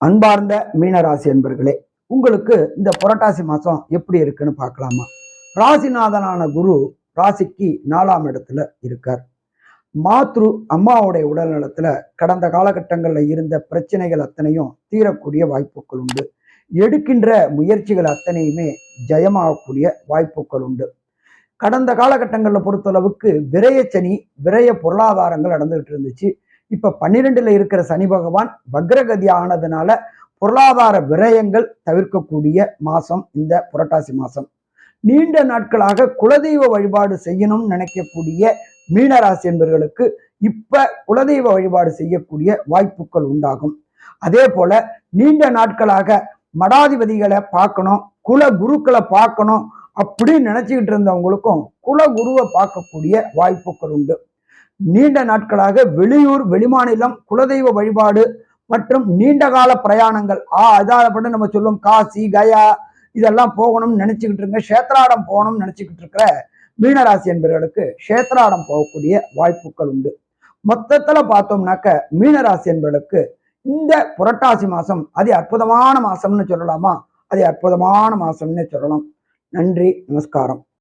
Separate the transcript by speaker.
Speaker 1: அன்பார்ந்த மீனராசி என்பர்களே உங்களுக்கு இந்த புரட்டாசி மாசம் எப்படி இருக்குன்னு பார்க்கலாமா? ராசிநாதனான குரு ராசிக்கு நாலாம் இடத்துல இருக்கார். மாத்ரு அம்மாவுடைய உடல் நலத்துல கடந்த காலகட்டங்களில் இருந்த பிரச்சனைகள் அத்தனையும் தீரக்கூடிய வாய்ப்புகள் உண்டு. எடுக்கின்ற முயற்சிகள் அத்தனையுமே ஜெயமாகக்கூடிய வாய்ப்புகள் உண்டு. கடந்த காலகட்டங்களில் பொறுத்தளவுக்கு விரய சனி விரய பொருளாதாரங்கள் நடந்துகிட்டு இருந்துச்சு. இப்ப பன்னிரெண்டுல இருக்கிற சனி பகவான் வக்ரகதி ஆனதுனால பொருளாதார விரயங்கள் தவிர்க்கக்கூடிய மாசம் இந்த புரட்டாசி மாசம். நீண்ட நாட்களாக குலதெய்வ வழிபாடு செய்யணும்னு நினைக்கக்கூடிய மீனராசி என்பவர்களுக்கு இப்ப குலதெய்வ வழிபாடு செய்யக்கூடிய வாய்ப்புகள் உண்டாகும். அதே போல நீண்ட நாட்களாக மடாதிபதிகளை பார்க்கணும் குல குருக்களை பார்க்கணும் அப்படின்னு நினைச்சுக்கிட்டு இருந்தவங்களுக்கும் குல குருவை பார்க்கக்கூடிய வாய்ப்புகள் உண்டு. நீண்ட நாட்களாக வெளியூர் வெளிமாநிலம் குலதெய்வ வழிபாடு மற்றும் நீண்ட கால பிரயாணங்கள். ஆ அதாவது நம்ம சொல்லுவோம் காசி கயா இதெல்லாம் போகணும்னு நினைச்சுக்கிட்டு இருங்க கஷேத்ராடம் போகணும்னு நினைச்சுக்கிட்டு இருக்கிற மீனராசி என்பவர்களுக்கு கஷேத்ராடம் போகக்கூடிய வாய்ப்புகள் உண்டு. மொத்தத்துல பார்த்தோம்னாக்க மீனராசி என்பவர்களுக்கு இந்த புரட்டாசி மாசம் அது அற்புதமான மாசம்னு சொல்லலாமா? அது அற்புதமான மாசம்னு சொல்லலாம். நன்றி நமஸ்காரம்.